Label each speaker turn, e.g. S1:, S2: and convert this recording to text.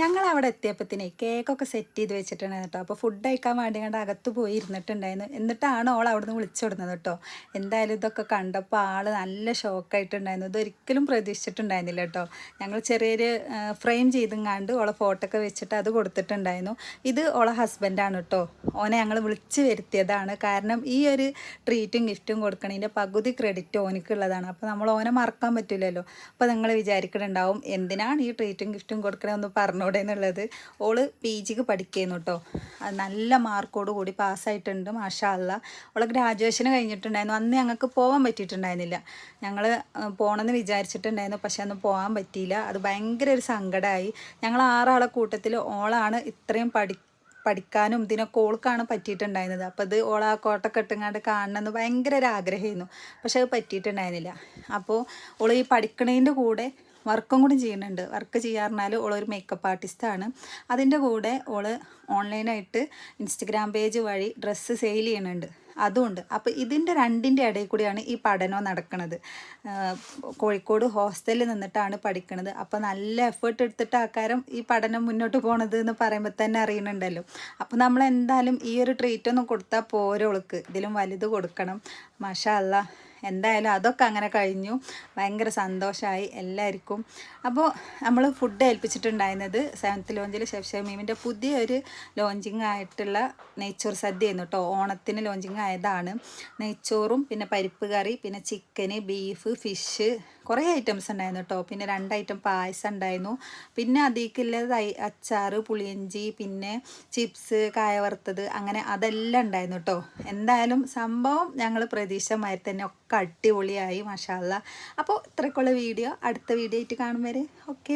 S1: ഞങ്ങൾ അവിടെ എത്തിയപ്പത്തിനെ കേക്കൊക്കെ സെറ്റ് ചെയ്ത് വെച്ചിട്ടുണ്ടായിരുന്നു കേട്ടോ. അപ്പോൾ ഫുഡ് കഴിക്കാൻ വേണ്ടി കണ്ട് അകത്ത് പോയി ഇരുന്നിട്ടുണ്ടായിരുന്നു. എന്നിട്ടാണ് ഓൾ അവിടെ നിന്ന് വിളിച്ചുവിടുന്നത് കേട്ടോ. എന്തായാലും ഇതൊക്കെ കണ്ടപ്പോൾ ആൾ നല്ല ഷോക്കായിട്ടുണ്ടായിരുന്നു ഇതൊരിക്കലും പ്രതീക്ഷിച്ചിട്ടുണ്ടായിരുന്നില്ല കേട്ടോ. ഞങ്ങൾ ചെറിയൊരു ഫ്രെയിം ചെയ്തുങ്ങാണ്ട് ഓളെ ഫോട്ടോ ഒക്കെ വെച്ചിട്ട് അത് കൊടുത്തിട്ടുണ്ടായിരുന്നു. ഇത് ഓളെ ഹസ്ബൻഡാണ് കേട്ടോ. ഓനെ ഞങ്ങൾ വിളിച്ച് വരുത്തിയതാണ്. കാരണം ഈ ഒരു ട്രീറ്റും ഗിഫ്റ്റും കൊടുക്കണതിന്റെ പകുതി ക്രെഡിറ്റ് ഓനിക്കുള്ളതാണ്. അപ്പോൾ നമ്മൾ ഓനെ മറക്കാൻ പറ്റില്ലല്ലോ അപ്പോൾ നിങ്ങൾ വിചാരിക്കുന്നുണ്ടാവും എന്തിനാണ് ഈ ട്രീറ്റും ഗിഫ്റ്റും കൊടുക്കണമെന്ന് പറഞ്ഞൂടെ എന്നുള്ളത്. ഓൾ പി ജിക്ക് പഠിക്കുന്നു കേട്ടോ അത് നല്ല മാർക്കോട് കൂടി പാസ്സായിട്ടുണ്ട് മാഷാല്ല ഓളെ ഗ്രാജുവേഷൻ കഴിഞ്ഞിട്ടുണ്ടായിരുന്നു. അന്ന് ഞങ്ങൾക്ക് പോകാൻ പറ്റിയിട്ടുണ്ടായിരുന്നില്ല. ഞങ്ങൾ പോകണമെന്ന് വിചാരിച്ചിട്ടുണ്ടായിരുന്നു. പക്ഷെ അന്ന് പോകാൻ പറ്റിയില്ല. അത് ഭയങ്കര ഒരു സങ്കടമായി ഞങ്ങൾ ആറാളെ കൂട്ടത്തിൽ ഓളാണ് ഇത്രയും പഠി പഠിക്കാനും ഇതിനൊക്കെ ഓൾക്കാണ് പറ്റിയിട്ടുണ്ടായിരുന്നത്. അപ്പോൾ ഇത് ഓള ആ കോട്ടൊക്കെ ഇട്ടുങ്ങാണ്ട് കാണണമെന്ന് ഭയങ്കര ഒരു ആഗ്രഹമായിരുന്നു പക്ഷെ അത് പറ്റിയിട്ടുണ്ടായിരുന്നില്ല. അപ്പോൾ ഓൾ ഈ പഠിക്കണതിന്റെ കൂടെ വർക്കും കൂടി ചെയ്യുന്നുണ്ട്. വർക്ക് ചെയ്യാറുണ്ടാൽ ഓളൊരു മേക്കപ്പ് ആർട്ടിസ്റ്റാണ് അതിന്റെ കൂടെ ഓൾ ഓൺലൈനായിട്ട് ഇൻസ്റ്റഗ്രാം പേജ് വഴി ഡ്രസ്സ് സെയിൽ ചെയ്യുന്നുണ്ട്. അതുമുണ്ട് അപ്പോൾ ഇതിന്റെ രണ്ടിന്റെ ഇടയിൽ കൂടിയാണ് ഈ പഠനം നടക്കുന്നത്. കോഴിക്കോട് ഹോസ്റ്റലിൽ നിന്നിട്ടാണ് പഠിക്കുന്നത് അപ്പോൾ നല്ല എഫേർട്ട് എടുത്തിട്ട് ആക്കാരം ഈ പഠനം മുന്നോട്ട് പോണത് എന്ന് പറയുമ്പോൾ തന്നെ അറിയുന്നുണ്ടല്ലോ. അപ്പോൾ നമ്മൾ എന്തായാലും ഈ ഒരു ട്രീറ്റ് ഒന്നും കൊടുത്താൽ പോരോൾക്ക് ഇതിലും വലുത് കൊടുക്കണം. മാഷാ അല്ല എന്തായാലും അതൊക്കെ അങ്ങനെ കഴിഞ്ഞു. ഭയങ്കര സന്തോഷമായി എല്ലാവർക്കും. അപ്പോൾ നമ്മൾ ഫുഡ് ഏൽപ്പിച്ചിട്ടുണ്ടായിരുന്നത് സെവൻത്ത് ലോഞ്ചിൽ ഷെഫ് ഷമീമിന്റെ പുതിയൊരു ലോഞ്ചിങ് ആയിട്ടുള്ള നെയ്ച്ചോർ സദ്യ ആയിരുന്നു കേട്ടോ. ഓണത്തിന് ലോഞ്ചിങ് ആയതാണ് നെയ്ച്ചോറും പിന്നെ പരിപ്പ് കറി പിന്നെ ചിക്കന് ബീഫ് ഫിഷ് കുറേ ഐറ്റംസ് ഉണ്ടായിരുന്നു കേട്ടോ പിന്നെ രണ്ട് ഐറ്റം പായസം ഉണ്ടായിരുന്നു. പിന്നെ അതിലേക്കുള്ളത് അച്ചാർ പുളിയഞ്ചി പിന്നെ ചിപ്സ് കായ വറുത്തത് അങ്ങനെ അതെല്ലാം ഉണ്ടായിരുന്നു കേട്ടോ എന്തായാലും സംഭവം ഞങ്ങൾ പ്രതീക്ഷമാതിരി തന്നെ ഒക്കെ അടിപൊളിയായി മഷാല്ല അപ്പോൾ ഇത്രയ്ക്കുള്ള വീഡിയോ അടുത്ത വീഡിയോ ആയിട്ട് കാണും വരെ. ഓക്കെ